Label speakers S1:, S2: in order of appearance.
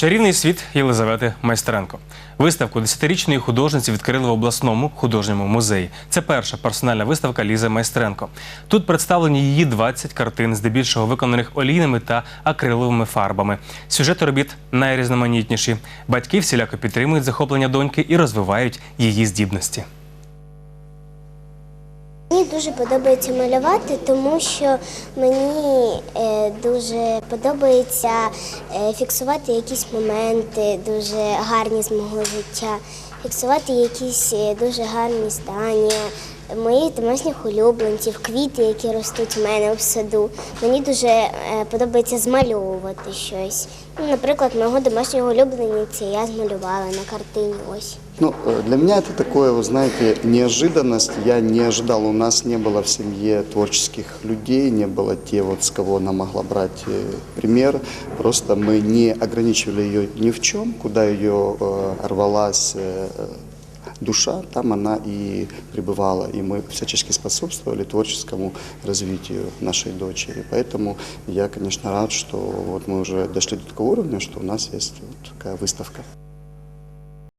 S1: Чарівний світ Єлизавети Майстренко. Виставку десятирічної художниці відкрили в обласному художньому музеї. Це перша персональна виставка Лізи Майстренко. Тут представлені її 20 картин, здебільшого виконаних олійними та акриловими фарбами. Сюжети робіт найрізноманітніші. Батьки всіляко підтримують захоплення доньки і розвивають її здібності.
S2: Мені дуже подобається малювати, тому що мені е, дуже подобається е, фіксувати якісь моменти дуже гарні з мого життя, фіксувати якісь е, дуже гарні здання, моїх домашніх улюбленців, квіти, які ростуть в мене в саду. Мені дуже е, подобається змальовувати щось. Ну, наприклад, мого домашнього улюбленця я змалювала на картині. Ось.
S3: Ну, э, для меня это такое, вы знаете, неожиданность. Я не ожидал, у нас не было в семье творческих людей, не было те, вот, с кого она могла брать э, пример. Просто мы не ограничивали ее ни в чем, куда ее э, рвалась э, душа, там она и пребывала. И мы всячески способствовали творческому развитию нашей дочери. Поэтому я, конечно, рад, что вот мы уже дошли до такого уровня, что у нас есть вот такая выставка.